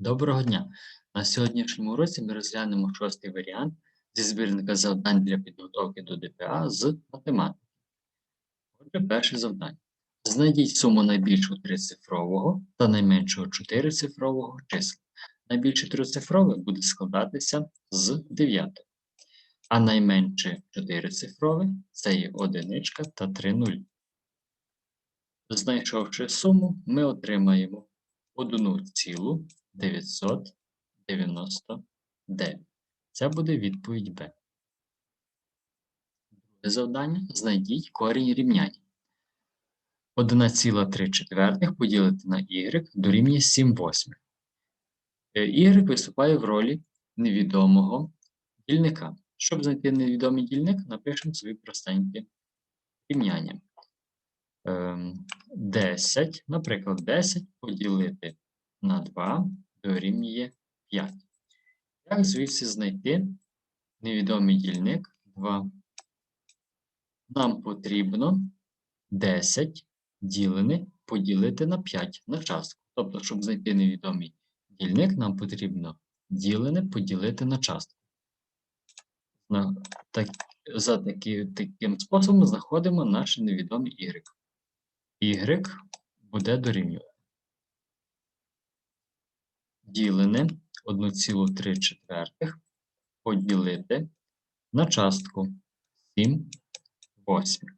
Доброго дня! На сьогоднішньому уроці ми розглянемо шостий варіант зі збірника завдань для підготовки до ДПА з математики. Отже, перше завдання. Знайдіть суму найбільшого трицифрового та найменшого чотирицифрового числа. Найбільше трицифрове буде складатися з 9, а найменше чотирицифрове це є одиничка та 3 нулі. Знайшовши суму, ми отримаємо 1,999. Це буде відповідь Б. Друге завдання. Знайдіть корінь рівняння. 1,3 четвертих поділити на y дорівнює 7 восьмих. Е, Y виступає в ролі невідомого дільника. Щоб знайти невідомий дільник, напишемо собі простеньке рівняння. Ем, 10, наприклад, 10 поділити на 2 дорівнює 5. Як звідси знайти невідомий дільник 2? Нам потрібно 10 ділене поділити на 5 на частку. Тобто, щоб знайти невідомий дільник, нам потрібно ділене поділити на частку. Так, за такі, таким способом знаходимо наш невідомий y y буде дорівнювати. Ділене 1,3 поділити на частку 7 восьмих.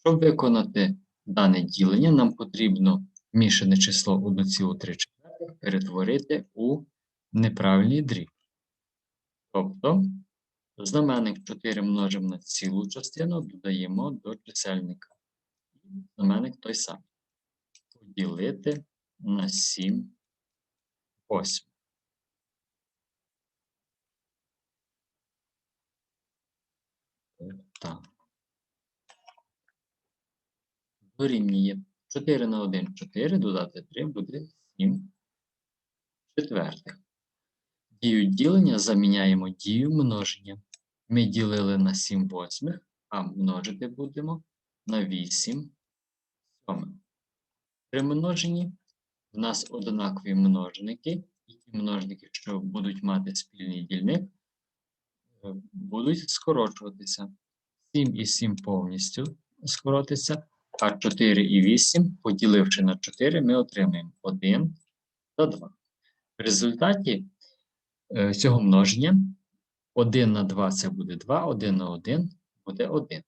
Щоб виконати дане ділення, нам потрібно мішане число 1,3 перетворити у неправильний дріб. Тобто знаменник 4 множимо на цілу частину, додаємо до чисельника знаменник той самий. Поділити на 7 восьмих. Так. Дорівнює 4 на 1 4, додати 3 буде 7 четвертих. Дію ділення заміняємо дію множення. Ми ділили на 7 восьмих, а множити будемо на 8 сьомих. При множенні в нас однакові множники, і ті множники, що будуть мати спільний дільник, е, будуть скорочуватися. 7 і 7 повністю скоротиться, а 4 і 8, поділивши на 4, ми отримаємо 1 та 2. В результаті е, цього множення 1 на 2 це буде 2, 1 на 1 буде 1.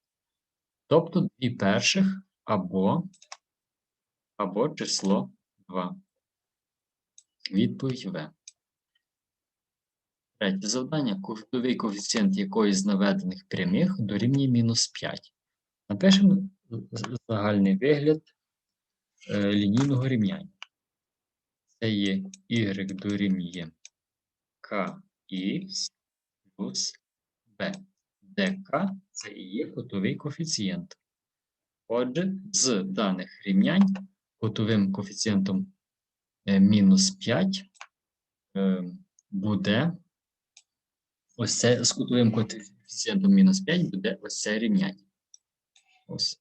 Тобто 2 перших або або число 2. Відповідь В. Третє завдання. Кутовий коефіцієнт якоїсь з наведених прямих дорівнює мінус 5. Напишемо загальний вигляд е, лінійного рівняння. Це є y дорівнює kx плюс b, k – це і є кутовий коефіцієнт. Отже, з даних рівнянь кутовим коефіцієнтом е, мінус 5 е, буде ось це з кутовим коефіцієнтом мінус 5 буде ось це рівняння. Ось.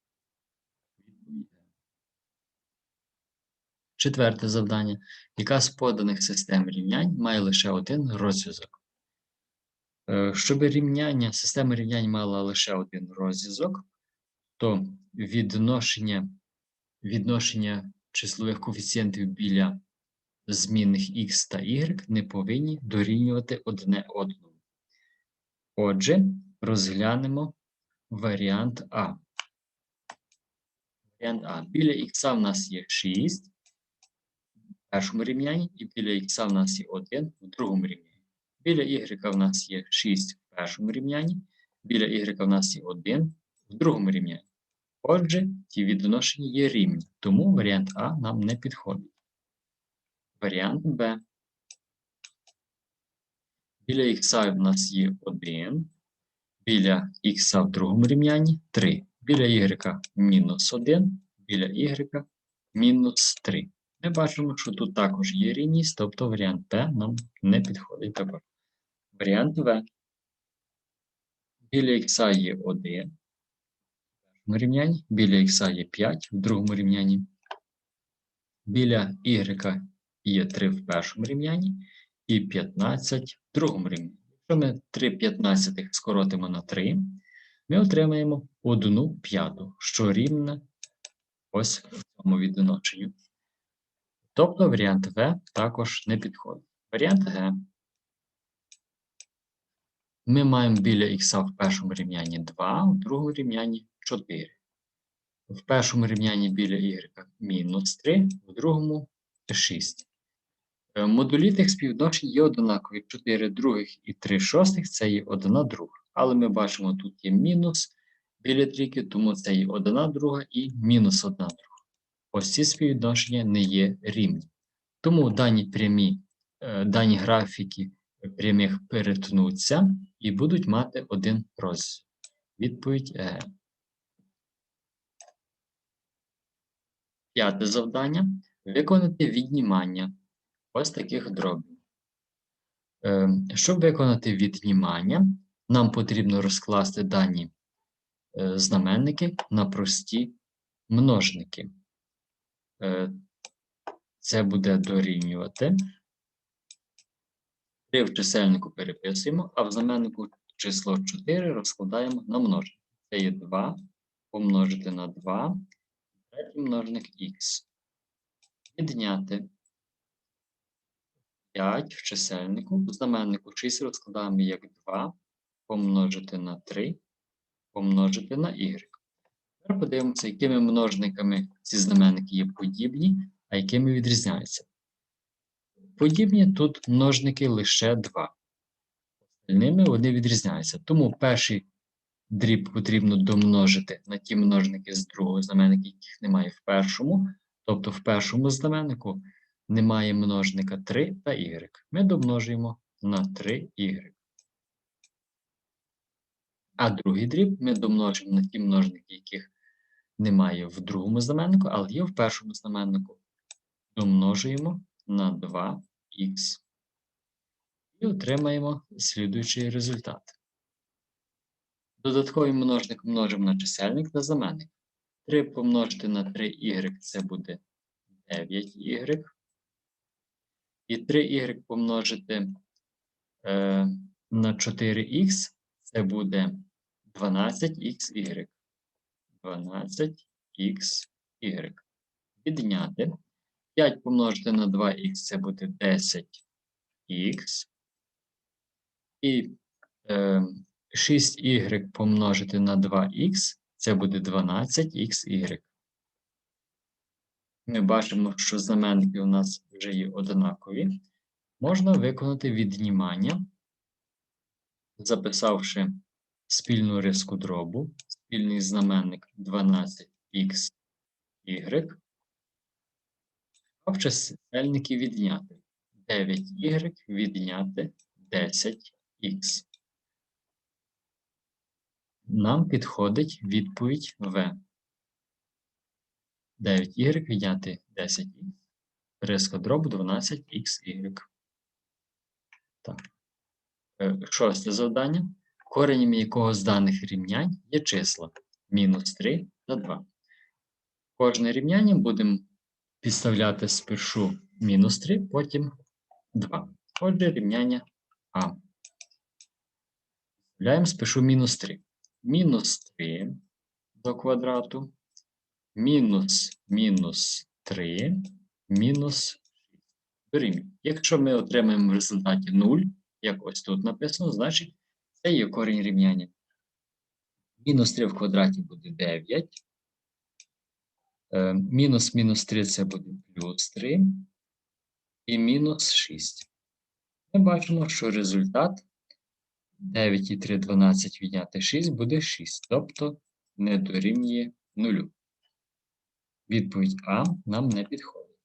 Четверте завдання. Яка з поданих систем рівнянь має лише один розв'язок? Е, щоб рівняння, система рівнянь мала лише один розв'язок, то відношення відношення числових коефіцієнтів біля змінних x та y не повинні дорівнювати одне одному. Отже, розглянемо варіант А. Варіант А. Біля х в нас є 6 в першому рівнянні, і біля х в нас є 1 в другому рівнянні. Біля y в нас є 6 в першому рівнянні, біля y в нас є 1 в другому рівнянні. Отже, ті відношення є рівні, тому варіант А нам не підходить. Варіант Б. Біля х в нас є 1, біля х в другому рівнянні 3. Біля y мінус 1, біля y мінус 3. Ми бачимо, що тут також є рівність, тобто варіант Б нам не підходить також. Варіант В. Біля х є 1 рівнянні, біля х є 5 в другому рівнянні, біля y є 3 в першому рівнянні і 15 в другому рівнянні. Якщо ми 3 п'ятнадцятих скоротимо на 3, ми отримаємо 1 п'яту, що рівне ось в цьому відношенню. Тобто варіант В також не підходить. Варіант Г. Ми маємо біля х в першому рівнянні 2, в другому рівнянні 4. В першому рівнянні біля y мінус 3, в другому 6. Е, Модулі тих співвідношень є однакові. 4 других і 3 шостих це є 1 друга. Але ми бачимо, тут є мінус біля трійки, тому це є 1 друга і мінус 1 друга. Ось ці співвідношення не є рівні. Тому дані прямі, е, дані графіки прямих перетнуться і будуть мати один розділ. Відповідь Г. П'яте завдання. Виконати віднімання ось таких дробів. Е, Щоб виконати віднімання, нам потрібно розкласти дані е, знаменники на прості множники. Е, Це буде дорівнювати. 3 в чисельнику переписуємо, а в знаменнику число 4 розкладаємо на множник. Це є 2 помножити на 2, третій множник х. Відняти 5 в чисельнику, в знаменнику 6 розкладаємо як 2 помножити на 3, помножити на y. Тепер подивимося, якими множниками ці знаменники є подібні, а якими відрізняються. Подібні тут множники лише 2. Остальними вони відрізняються. Тому перший дріб потрібно домножити на ті множники з другого знаменника, яких немає в першому. Тобто в першому знаменнику немає множника 3 та y. Ми домножуємо на 3y. А другий дріб ми домножимо на ті множники, яких немає в другому знаменнику, але є в першому знаменнику. Домножуємо на 2х. І отримаємо слідуючий результат. Додатковий множник множимо на чисельник та знаменник. 3 помножити на 3y це буде 9y. І 3y помножити е, на 4х це буде 12xy. 12xy. Відняти. 5 помножити на 2х це буде 10х. І е, 6y помножити на 2х це буде 12xy. Ми бачимо, що знаменники у нас вже є однакові. Можна виконати віднімання, записавши спільну риску дробу, спільний знаменник 12xy, а в чисельники відняти 9y відняти 10х. Нам підходить відповідь В. 9y відняти 10х. Риска дробу 12xy. Так. Е, Шосте завдання. Коренями якого з даних рівнянь є числа мінус 3 та 2. Кожне рівняння будемо підставляти спершу мінус 3, потім 2. Отже, рівняння А. Підставляємо спершу мінус 3. Мінус 3 до квадрату, мінус мінус 3, мінус 6. Дорівнює. Якщо ми отримаємо в результаті 0, як ось тут написано, значить це є корінь рівняння. Мінус 3 в квадраті буде 9. Е, Мінус мінус 3 це буде плюс 3. І мінус 6. Ми бачимо, що результат 9 і 3, 12 відняти 6 буде 6. Тобто не дорівнює 0. Відповідь А нам не підходить.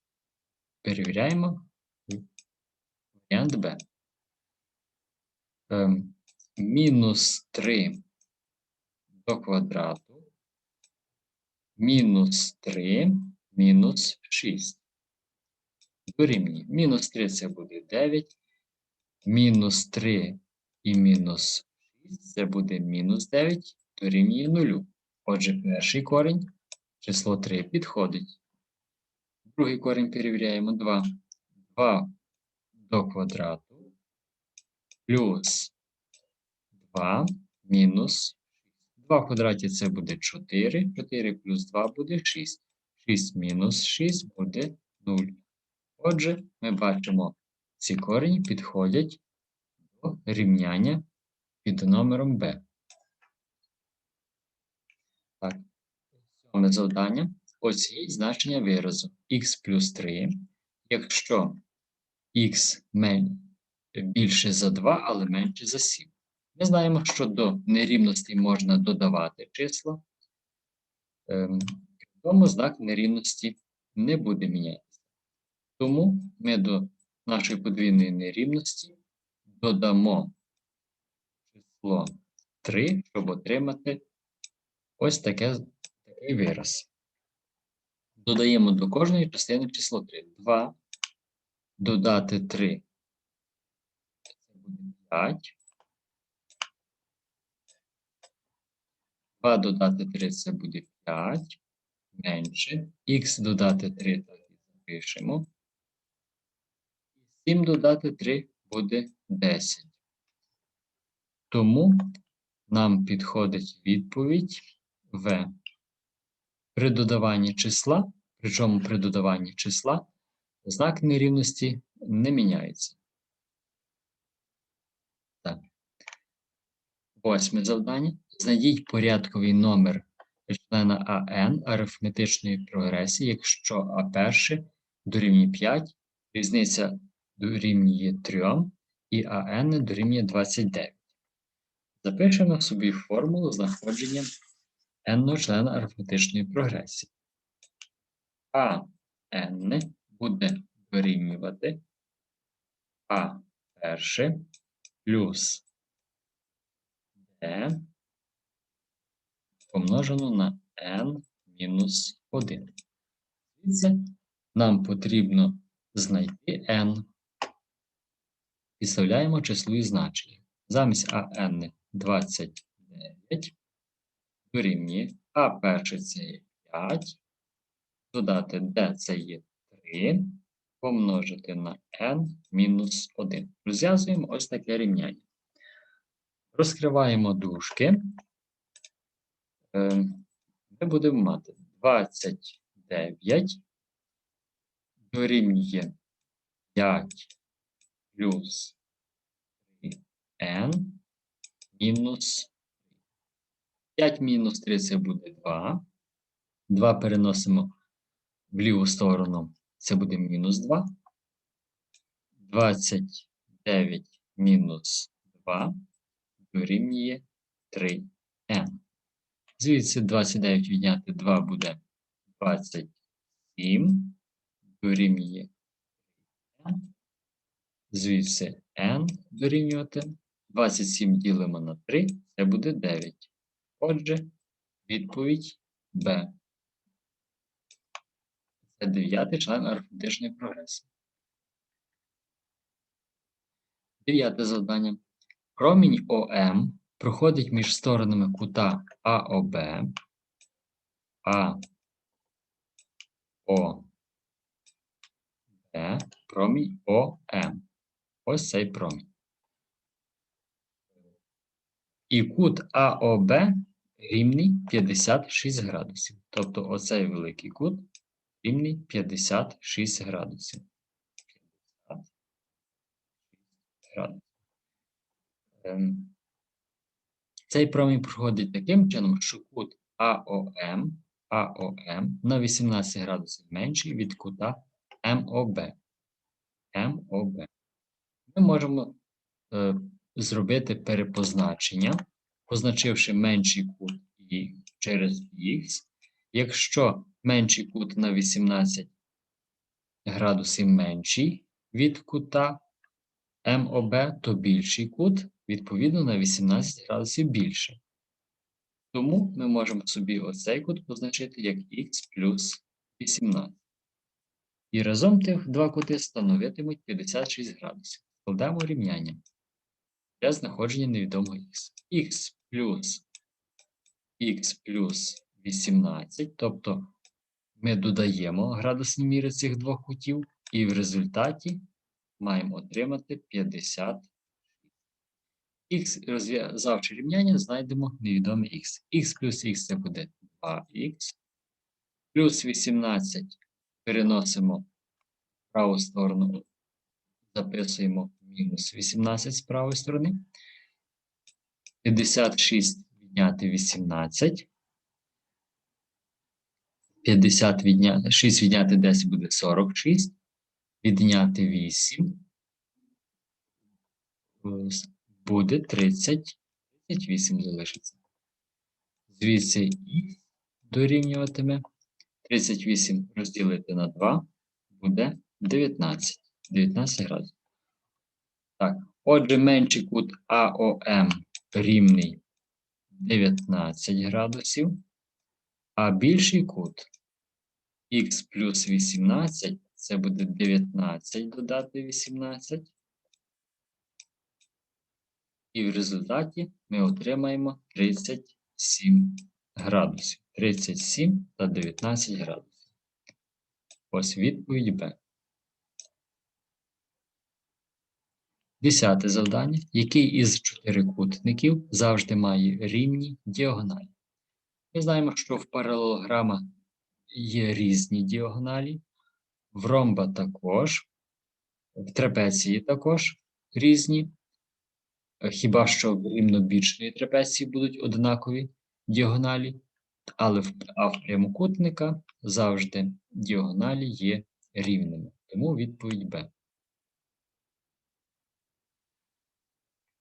Перевіряємо варіант Б. Ем, мінус 3 до квадрату, мінус 3, мінус 6. Дорівнює. Мінус 3 це буде 9, мінус 3 і мінус 6 це буде мінус 9, дорівнює 0. Отже, перший корінь, число 3 підходить. Другий корінь перевіряємо 2. 2 до квадрату плюс 2 мінус 2 в квадраті це буде 4. 4 плюс 2 буде 6. 6 мінус 6 буде 0. Отже, ми бачимо, ці корені підходять рівняння під номером b. Так, сьоме завдання. Оцініть значення виразу х плюс 3, якщо х більше за 2, але менше за 7. Ми знаємо, що до нерівностей можна додавати числа, ем, тому знак нерівності не буде мінятися. Тому ми до нашої подвійної нерівності додамо число 3, щоб отримати ось таке, такий вираз. Додаємо до кожної частини число 3. 2 додати 3 це буде 5. 2 додати 3 це буде 5. Менше. Х додати 3 так і запишемо. 7 додати 3 буде 10. Тому нам підходить відповідь В. При додаванні числа, причому при додаванні числа, знак нерівності не міняється. Так. Восьме завдання. Знайдіть порядковий номер члена АН арифметичної прогресії, якщо А1 дорівнює 5, різниця дорівнює 3 і АН дорівнює 29. Запишемо собі формулу знаходження n члена арифметичної прогресії. А n буде дорівнювати А перше плюс d помножено на n мінус 1. Звідси нам потрібно знайти n. Підставляємо число і значення. Замість АН 29 дорівнює А перше це є 5, додати D це є 3, помножити на n мінус 1. Розв'язуємо ось таке рівняння. Розкриваємо дужки. Е, Ми будемо мати 29 дорівнює 5 плюс 3n мінус 5 мінус 3 це буде 2. 2 переносимо в ліву сторону, це буде мінус 2. 29 мінус 2 дорівнює 3n. Звідси 29 відняти 2 буде 27 дорівнює n. Звідси n дорівнювати. 27 ділимо на 3, це буде 9. Отже, відповідь Б. Це дев'ятий член арифметичної прогресії. Дев'яте завдання. Промінь ОМ проходить між сторонами кута АОБ, АОБ, промінь ОМ. Ось цей промінь. І кут АОБ рівний 56 градусів. Тобто оцей великий кут рівний 56 градусів. 56 градусів. Ем, Цей промінь проходить таким чином, що кут АОМ, АОМ на 18 градусів менший від кута МОБ. МОБ. Ми можемо е, зробити перепозначення, позначивши менший кут і через х. Якщо менший кут на 18 градусів менший від кута МОБ, то більший кут, відповідно, на 18 градусів більше. Тому ми можемо собі оцей кут позначити як х плюс 18. І разом тих два кути становитимуть 56 градусів. Складаємо рівняння для знаходження невідомого х. х плюс х плюс 18, тобто ми додаємо градусні міри цих двох кутів, І в результаті маємо отримати 50. Х розв'язавши рівняння, знайдемо невідомий х. х плюс х це буде 2х. Плюс 18 переносимо в праву сторону, записуємо мінус 18 з правої сторони. 56 відняти 18. 50 відняти 6 відняти 10 буде 46. Відняти 8 буде 30. 38 залишиться. Звідси і дорівнюватиме 38 розділити на 2 буде 19. 19 градусів. Так, отже, менший кут АОМ рівний 19 градусів, а більший кут х плюс 18 це буде 19 додати 18. І в результаті ми отримаємо 37 градусів. 37 та 19 градусів. Ось відповідь Б. Десяте завдання. Який із чотирикутників завжди має рівні діагоналі? Ми знаємо, що в паралелограма є різні діагоналі, в ромба також, в трапеції також різні. Хіба що в рівнобічної трапеції будуть однакові діагоналі, але в, а в прямокутника завжди діагоналі є рівними. Тому відповідь Б.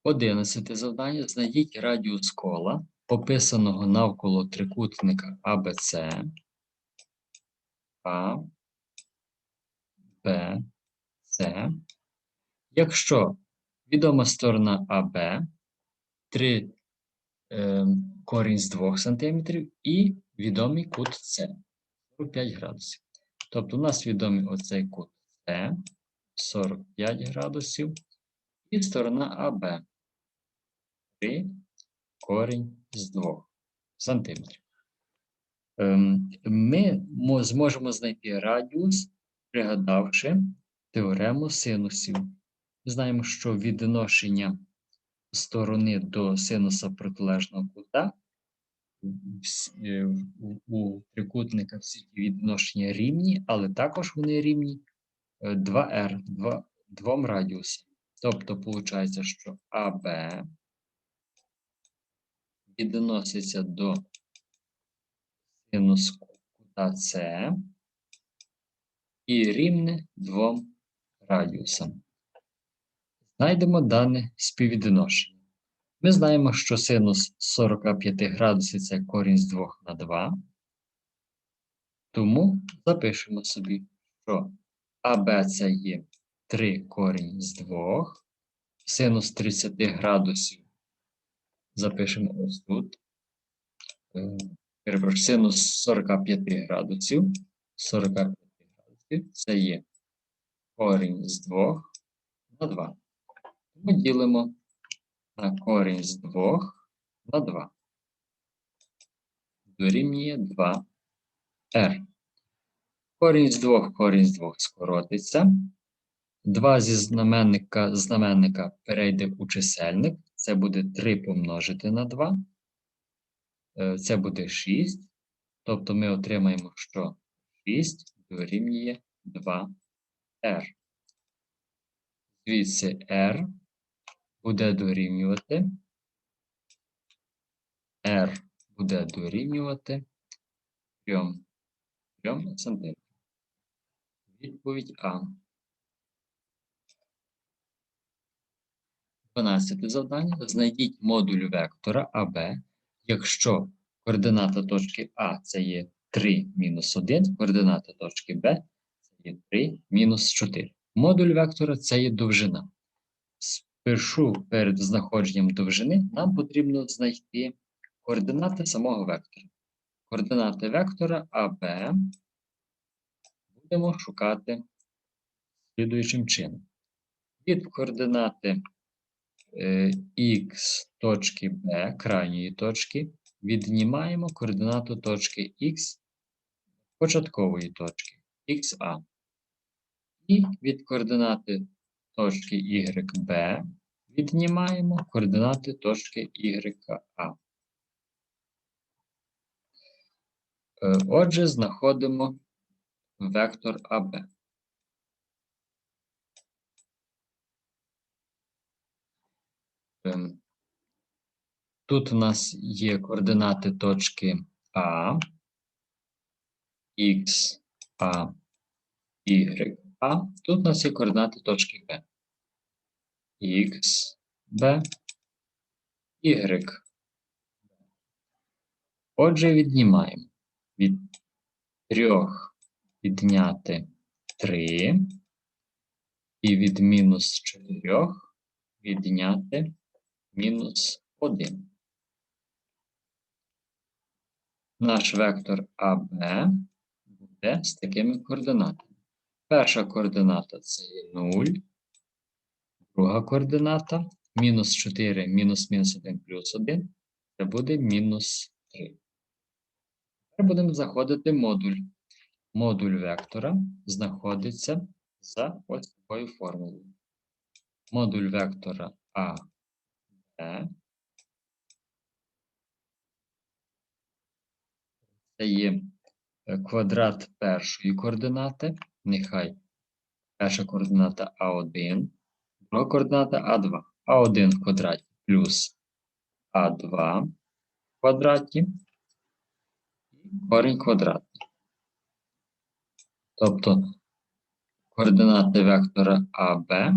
Одинадцяте завдання. Знайдіть радіус кола, пописаного навколо трикутника АБЦ, А, Б, С. Якщо відома сторона АБ 3 е, корінь з 2 см і відомий кут С 45 градусів. Тобто у нас відомий оцей кут С 45 градусів і сторона АБ 3 корінь з 2 см. Ем, ми зможемо знайти радіус, пригадавши теорему синусів. Ми знаємо, що відношення сторони до синуса протилежного кута е, у трикутника всі відношення рівні, але також вони рівні 2R, 2, двом радіусам. Тобто, виходить, що АБ відноситься до синус кута С і рівне двом радіусам. Знайдемо дане співвідношення. Ми знаємо, що синус 45 градусів це корінь з 2 на 2. Тому запишемо собі, що АБ це є 3 корінь з 2. Синус 30 градусів запишемо ось тут. Е, перепрошую, синус 45 градусів. 45 градусів це є корінь з 2 на 2. Ми ділимо на корінь з 2 на 2. Дорівнює 2r. Корінь з 2, корінь з 2 скоротиться. 2 зі знаменника знаменника перейде у чисельник. Це буде 3 помножити на 2. Е, це буде 6. Тобто ми отримаємо, що 6 дорівнює 2r. Звідси r буде дорівнювати. R буде дорівнювати 3, 3 см. Відповідь А. 12 завдання. Знайдіть модуль вектора АБ, якщо координата точки А це є 3 мінус 1, координата точки Б це є 3 мінус 4. Модуль вектора це є довжина. Спершу перед знаходженням довжини нам потрібно знайти координати самого вектора. Координати вектора АБ будемо шукати слідуючим чином. Від координати е, х точки Б, крайньої точки, віднімаємо координату точки Х початкової точки ХА. І від координати точки YB віднімаємо координати точки YA. Е, Отже, знаходимо вектор АБ. Ем, Тут у нас є координати точки А, Х, А, Y, А. Тут у нас є координати точки Б. Х, Б, Y. Отже, віднімаємо від 3 відняти 3 і від мінус 4 відняти мінус 1. Наш вектор АБ буде з такими координатами. Перша координата це є 0, друга координата мінус 4, мінус мінус 1 плюс 1, це буде мінус 3. Тепер будемо заходити модуль. Модуль вектора знаходиться за ось такою формулою. Модуль вектора А, це є е, квадрат першої координати. Нехай перша координата А1, друга координата А2. А1 в квадраті плюс А2 в квадраті і корінь квадратний. Тобто координати вектора АБ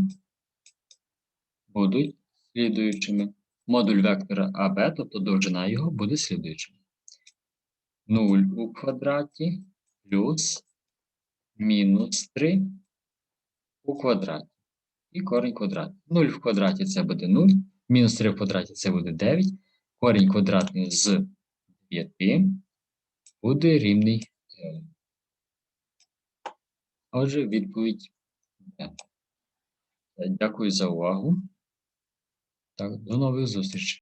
будуть слідуючими. Модуль вектора АБ, тобто довжина його, буде слідуючим. 0 у квадраті плюс мінус 3 у квадраті. І корінь квадратний. 0 в квадраті це буде 0, мінус 3 в квадраті це буде 9. Корінь квадратний з 9 буде рівний 3. Отже, відповідь. Дякую за увагу. Так, до нових зустрічей.